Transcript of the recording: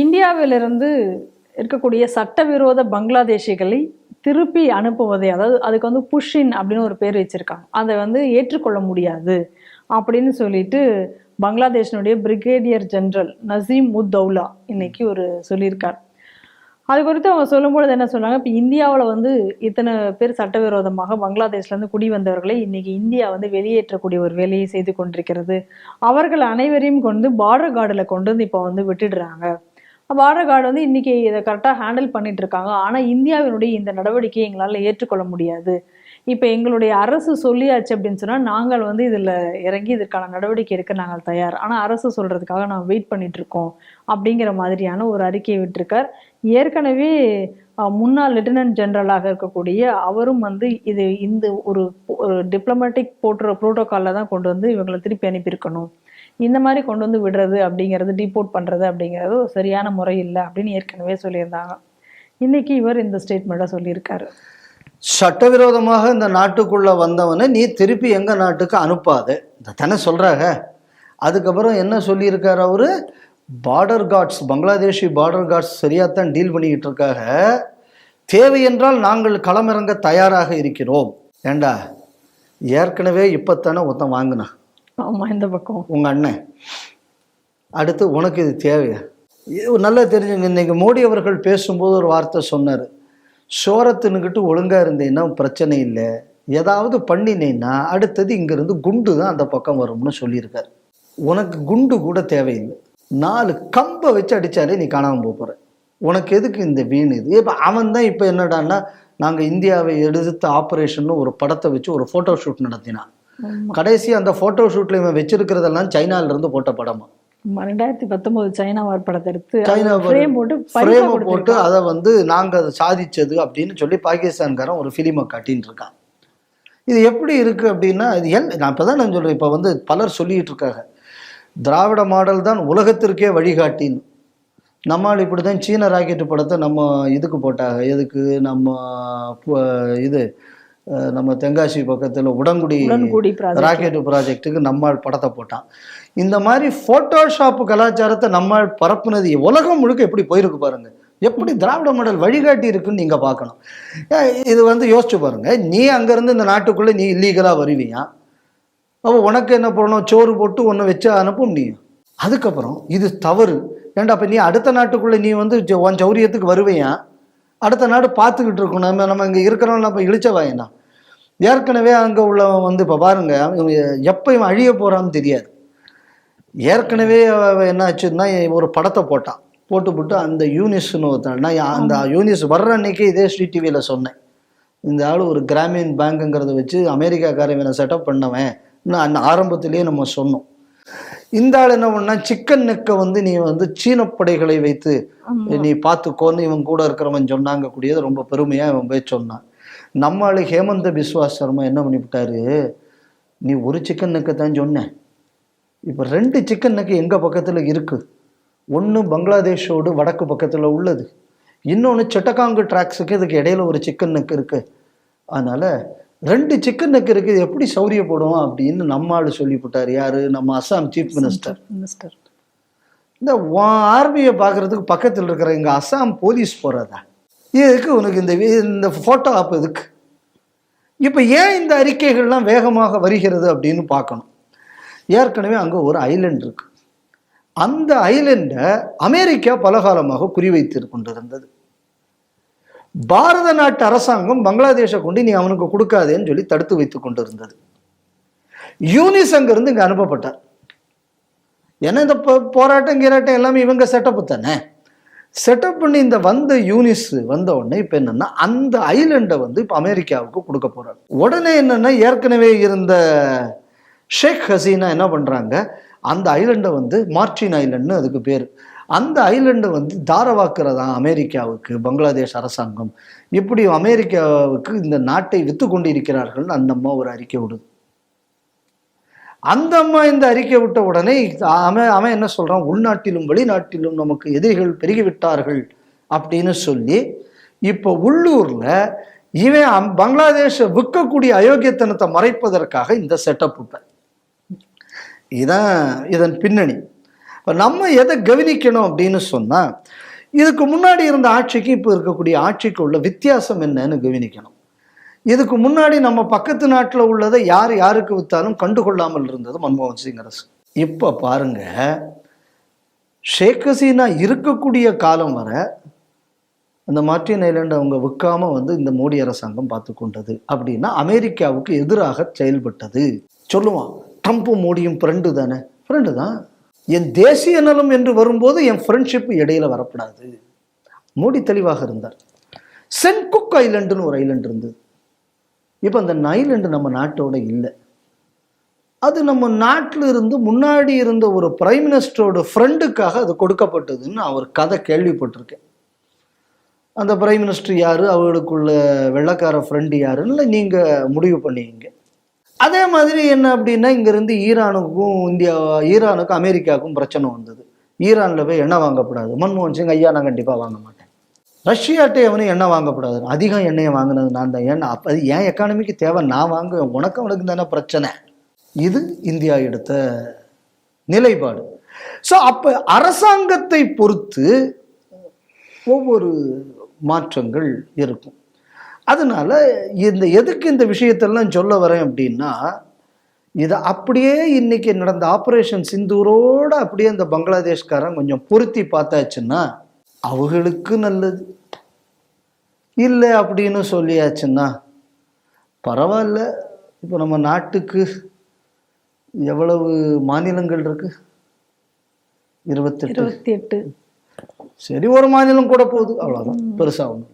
இந்தியாவிலிருந்து இருக்கக்கூடிய சட்டவிரோத பங்களாதேஷிகளை திருப்பி அனுப்புவதை அதாவது அதுக்கு வந்து புஷ்இன் அப்படின்னு ஒரு பேர் வச்சுருக்காங்க. அதை வந்து ஏற்றுக்கொள்ள முடியாது அப்படின்னு சொல்லிட்டு பங்களாதேஷனுடைய பிரிகேடியர் ஜென்ரல் நசீம் உத் தௌலா இன்னைக்கு ஒரு சொல்லியிருக்கார். அது குறித்து அவங்க சொல்லும்பொழுது என்ன சொன்னாங்க? இப்போ இந்தியாவில் வந்து இத்தனை பேர் சட்டவிரோதமாக பங்களாதேஷ்லேருந்து குடி வந்தவர்களை இன்னைக்கு இந்தியா வந்து வெளியேற்றக்கூடிய ஒரு வேலையை செய்து கொண்டிருக்கிறது. அவர்கள் அனைவரையும் கொண்டு பார்டர் கார்டில் கொண்டு வந்து இப்போ வந்து விட்டுடுறாங்க. பார்டர் கார்டு வந்து இன்னைக்கு இதை கரெக்டாக ஹேண்டில் பண்ணிட்டு இருக்காங்க ஆனால் இந்தியாவினுடைய இந்த நடவடிக்கையை எங்களால் ஏற்றுக்கொள்ள முடியாது. இப்போ எங்களுடைய அரசு சொல்லியாச்சு அப்படின்னு சொன்னால் நாங்கள் வந்து இதில் இறங்கி இதற்கான நடவடிக்கை எடுக்க நாங்கள் தயார். ஆனால் அரசு சொல்கிறதுக்காக நாங்கள் வெயிட் பண்ணிட்டு இருக்கோம் அப்படிங்கிற மாதிரியான ஒரு அறிக்கையை விட்டிருக்கார். ஏற்கனவே முன்னாள் லெப்டினன்ட் ஜெனரலாக இருக்கக்கூடிய அவரும் வந்து இது இந்த ஒரு ஒரு டிப்ளமேட்டிக் போட்டுற ப்ரோட்டோக்காலில் தான் கொண்டு வந்து இவங்களை திருப்பி அனுப்பியிருக்கணும். இந்த மாதிரி கொண்டு வந்து விடுறது அப்படிங்கிறது டிபோர்ட் பண்ணுறது அப்படிங்கிறது ஒரு சரியான முறை இல்லை அப்படின்னு ஏற்கனவே சொல்லியிருந்தாங்க. இன்னைக்கு இவர் இந்த ஸ்டேட்மெண்ட்டை சொல்லியிருக்காரு. சட்டவிரோதமாக இந்த நாட்டுக்குள்ளே வந்தவனை நீ திருப்பி எங்கள் நாட்டுக்கு அனுப்பாது. இந்த தானே சொல்கிறாங்க அதுக்கப்புறம் என்ன சொல்லியிருக்கார் அவர்? Border guards Bangladeshi border guards சரியாத்தான் deal பண்ணிக்கிட்டு இருக்காங்க. தேவையென்றால் நாங்கள் களமிறங்க தயாராக இருக்கிறோம். ஏண்டா? ஏற்கனவே இப்போத்தானே ஒருத்தன் வாங்கினான். ஆமா இந்த பக்கம். உங்க அண்ணன். அடுத்து உனக்கு இது தேவையா? இது நல்லா தெரிஞ்சுங்க. இன்னைக்கு மோடி அவர்கள் பேசும்போது ஒரு வார்த்தை சொன்னார். சோரத்துன்னுக்கிட்டு ஒழுங்காக இருந்தீங்கன்னா பிரச்சனை இல்லை. ஏதாவது பண்ணினேன்னா அடுத்தது இங்கேருந்து குண்டு தான் அந்த பக்கம் வரும்னு சொல்லியிருக்கார். உனக்கு குண்டு கூட தேவையில்லை. நாலு கம்பை வச்சு அடித்தாலே நீ காணாமல் போக போகிற உனக்கு எதுக்கு இந்த வீண் இது? இப்போ அவன் தான் இப்போ என்னடான்னா நாங்கள் இந்தியாவை எடுத்து ஆப்ரேஷன் ஒரு படத்தை வச்சு ஒரு ஃபோட்டோ ஷூட் நடத்தினான். கடைசி அந்த ஃபோட்டோ ஷூட்டில் இவன் வச்சிருக்கிறதெல்லாம் சைனால இருந்து போட்ட படமா? ரெண்டாயிரத்தி பத்தொன்பது சைனா வார் படத்தை எடுத்து சைனா ஃப்ரேம் போட்டு ஃப்ரேமை போட்டு. அதை வந்து நாங்கள் அதை சாதிச்சது அப்படின்னு சொல்லி பாகிஸ்தான்காரன் ஒரு ஃபிலிமை காட்டின்னு இருக்கான். இது எப்படி இருக்கு அப்படின்னா இது என் நான் இப்போ தான் நான் சொல்கிறேன் இப்போ வந்து பலர் சொல்லிட்டு இருக்காங்க. திராவிட மாடல் தான் உலகத்திற்கே வழிகாட்டின்னு. நம்மால் இப்படி தான் சீன ராக்கெட்டு படத்தை நம்ம இதுக்கு போட்டாங்க. எதுக்கு? நம்ம இது நம்ம தென்காசி பக்கத்தில் உடங்குடி ராக்கெட் ப்ராஜெக்ட்டுக்கு நம்மால் படத்தை போட்டான். இந்த மாதிரி ஃபோட்டோஷாப் கலாச்சாரத்தை நம்மால் பரப்புனது உலகம் முழுக்க எப்படி போயிருக்கு பாருங்க. எப்படி திராவிட மாடல் வழிகாட்டி இருக்குன்னு நீங்க பார்க்கணும். இது வந்து யோசிச்சு பாருங்க. நீ அங்கேருந்து இந்த நாட்டுக்குள்ளே நீ இல்லீகலாக வருவியா? அப்போ உனக்கு என்ன பண்ணணும் சோறு போட்டு ஒன்று வச்சு அனுப்ப முடியும் அதுக்கப்புறம் இது தவறு. ஏன்டா அப்போ நீ அடுத்த நாட்டுக்குள்ளே நீ வந்து உன் சௌரியத்துக்கு வருவியா? அடுத்த நாடு பார்த்துக்கிட்டு இருக்கணும். நம்ம நம்ம இங்கே இருக்கிறவங்க நம்ம இழிச்ச வாயினா? ஏற்கனவே அங்கே உள்ளவன் வந்து இப்போ பாருங்க இவன் எப்போ இவன் அழிய போகிறான்னு தெரியாது. ஏற்கனவே என்ன ஆச்சுன்னா ஒரு படத்தை போட்டான். போட்டுவிட்டு அந்த யூனிஸ்னு ஒருத்தன் நான் அந்த யூனிஸ் வர்ற அன்னைக்கு இதே ஸ்ரீ டிவியில் சொன்னேன். இந்த ஆள் ஒரு கிராமின் பேங்குங்கிறத வச்சு அமெரிக்காக்காரன் செட்டப் பண்ணவன். அந்த ஆரம்பத்திலேயே நம்ம சொன்னோம். இந்த ஆள் என்ன பண்ணா சிக்கன் நெக்கை வந்து நீ வந்து சீன படைகளை வைத்து. நீ பார்த்துக்கோன்னு இவன் கூட இருக்கிறவன் சொன்னாங்க கூடியது ரொம்ப பெருமையா இவன் போய் சொன்னான். நம்ம ஆளு ஹேமந்த பிஸ்வாஸ் சர்மா என்ன பண்ணிவிட்டாரு? நீ ஒரு சிக்கன் நெக்கை தான் சொன்னேன் இப்போ ரெண்டு சிக்கன் நெக்கு எங்க பக்கத்துல இருக்கு? ஒன்று பங்களாதேஷோடு வடக்கு பக்கத்துல உள்ளது. இன்னொன்று செட்டகாங்கு ட்ராக்ஸுக்கு இதுக்கு இடையில ஒரு சிக்கன் நெக் இருக்கு. அதனால ரெண்டு சிக்கன் நெக் இருக்கு இது எப்படி சௌரியப்படும் அப்படின்னு நம்ம ஆளு சொல்லிவிட்டார் யாரு? நம்ம அஸ்ஸாம் சீஃப் மினிஸ்டர் மினிஸ்டர் இந்த ஆர்மியை பார்க்கறதுக்கு பக்கத்தில் இருக்கிற இங்க அஸ்ஸாம் போலீஸ் போறதா? இதுக்கு உனக்கு இந்த இந்த ஃபோட்டோ ஆப் எதுக்கு? இப்போ ஏன் இந்த அறிக்கைகள்லாம் வேகமாக வருகிறது அப்படின்னு பார்க்கணும். ஏற்கனவே அங்கே ஒரு ஐலண்ட் இருக்கு. அந்த ஐலண்டை அமெரிக்கா பலகாலமாக குறிவைத்து கொண்டிருந்தது. பாரத நாட்டு அரசாங்கம் பங்களாதேஷை கொண்டு நீ அவனுக்கு கொடுக்காதேன்னு சொல்லி தடுத்து வைத்து கொண்டு இருந்தது யூனிஸ் அங்கிருந்து இங்கே அனுப்பப்பட்டார். ஏன்னா இந்த போ- போராட்டம் கீராட்டம் எல்லாமே இவங்க செட்டப் தானே? செட்டப் பண்ணி இந்த வந்த யூனிஸ் வந்த உடனே இப்போ என்னென்னா அந்த ஐலண்டை வந்து இப்போ அமெரிக்காவுக்கு கொடுக்க போகிறாங்க உடனே என்னென்னா ஏற்கனவே இருந்த ஷேக் ஹசீனா என்ன பண்ணுறாங்க அந்த ஐலண்டை வந்து மார்டின் ஐலண்ட்னு அதுக்கு பேர். அந்த ஐலண்டை வந்து தாரவாக்குறதா அமெரிக்காவுக்கு பங்களாதேஷ் அரசாங்கம் இப்படி அமெரிக்காவுக்கு இந்த நாட்டை வித்து கொண்டிருக்கிறார்கள்னு அந்த அம்மா ஒரு அறிக்கை விடுது. அந்த அம்மா இந்த அறிக்கை விட்ட உடனே அவன் அவன் என்ன சொல்றான்? உள்நாட்டிலும் வெளிநாட்டிலும் நமக்கு எதிரிகள் பெருகிவிட்டார்கள் அப்படின்னு சொல்லி இப்போ உள்ளூர்ல இவன் அம்- பங்களாதேஷை விற்கக்கூடிய அயோக்கியத்தனத்தை மறைப்பதற்காக இந்த செட்டப் இப்போ. இதான் இதன் பின்னணி. இப்போ நம்ம எதை கவனிக்கணும் அப்படின்னு சொன்னால் இதுக்கு முன்னாடி இருந்த ஆட்சிக்கு இப்போ இருக்கக்கூடிய ஆட்சிக்கு உள்ள வித்தியாசம் என்னன்னு கவனிக்கணும். இதுக்கு முன்னாடி நம்ம பக்கத்து நாட்டில் உள்ளதை யார் யாருக்கு வித்தாலும் கண்டுகொள்ளாமல் இருந்தது மன்மோகன் சிங் அரசு. இப்போ பாருங்க ஷேக் ஹசீனா இருக்கக்கூடிய காலம் வரை அந்த மார்டின் ஐலாண்ட் அவங்க விற்காம வந்து இந்த மோடி அரசாங்கம் பார்த்து கொண்டது அப்படின்னா அமெரிக்காவுக்கு எதிராக செயல்பட்டது. சொல்லுவான் ட்ரம்ப்பும் மோடியும் ஃப்ரெண்டு தானே? ஃப்ரெண்டு தான். என் தேசிய நலம் என்று வரும்போது என் ஃப்ரெண்ட்ஷிப் இடையில வரப்படாது. மோடி தெளிவாக இருந்தார். சென்ட் குக் ஐலண்டுன்னு ஒரு ஐலண்ட் இருந்தது. இப்போ அந்த ஐலண்டு நம்ம நாட்டோட இல்லை. அது நம்ம நாட்டில் இருந்து முன்னாடி இருந்த ஒரு பிரைம் மினிஸ்டரோட ஃப்ரெண்டுக்காக அது கொடுக்கப்பட்டதுன்னு அவர் கதை கேள்விப்பட்டிருக்கேன். அந்த பிரைம் மினிஸ்டர் யார்? அவர்களுக்குள்ள வெள்ளக்கார ஃப்ரெண்டு யாருன்னு நீங்கள் முடிவு பண்ணிங்க அதே மாதிரி என்ன அப்படின்னா இங்கேருந்து ஈரானுக்கும் இந்தியா ஈரானுக்கும் அமெரிக்காவுக்கும் பிரச்சனை வந்தது. ஈரானில் போய் எண்ணெய் வாங்கக்கூடாது. மன்மோகன் சிங் ஐயா நான் கண்டிப்பாக வாங்க மாட்டேன். ரஷ்யாட்டே அவனு எண்ணெய் வாங்கக்கூடாது. அதிகம் எண்ணெயை வாங்கினது நான் தான். ஏன்னா அப்போ அது என் எக்கானமிக்கு தேவை? நான் வாங்குவேன். உனக்கு அவனுக்கு தானே பிரச்சனை. இது இந்தியா எடுத்த நிலைப்பாடு. ஸோ அப்போ அரசாங்கத்தை பொறுத்து ஒவ்வொரு மாற்றங்கள் இருக்கும். அதனால இந்த எதுக்கு இந்த விஷயத்தெல்லாம் சொல்ல வரேன் அப்படின்னா இதை அப்படியே இன்னைக்கு நடந்த ஆப்ரேஷன் சிந்தூரோட அப்படியே இந்த பங்களாதேஷ்காரன் கொஞ்சம் பொருத்தி பார்த்தாச்சுன்னா அவங்களுக்கு நல்லது. இல்லை அப்படின்னு சொல்லியாச்சுன்னா பரவாயில்ல. இப்போ நம்ம நாட்டுக்கு எவ்வளவு மாநிலங்கள் இருக்கு? இருபத்தெட்டு. இருபத்தி எட்டு சரி ஒரு மாநிலம் கூட போகுது. அவ்வளோதான் பெருசா ஒன்றும்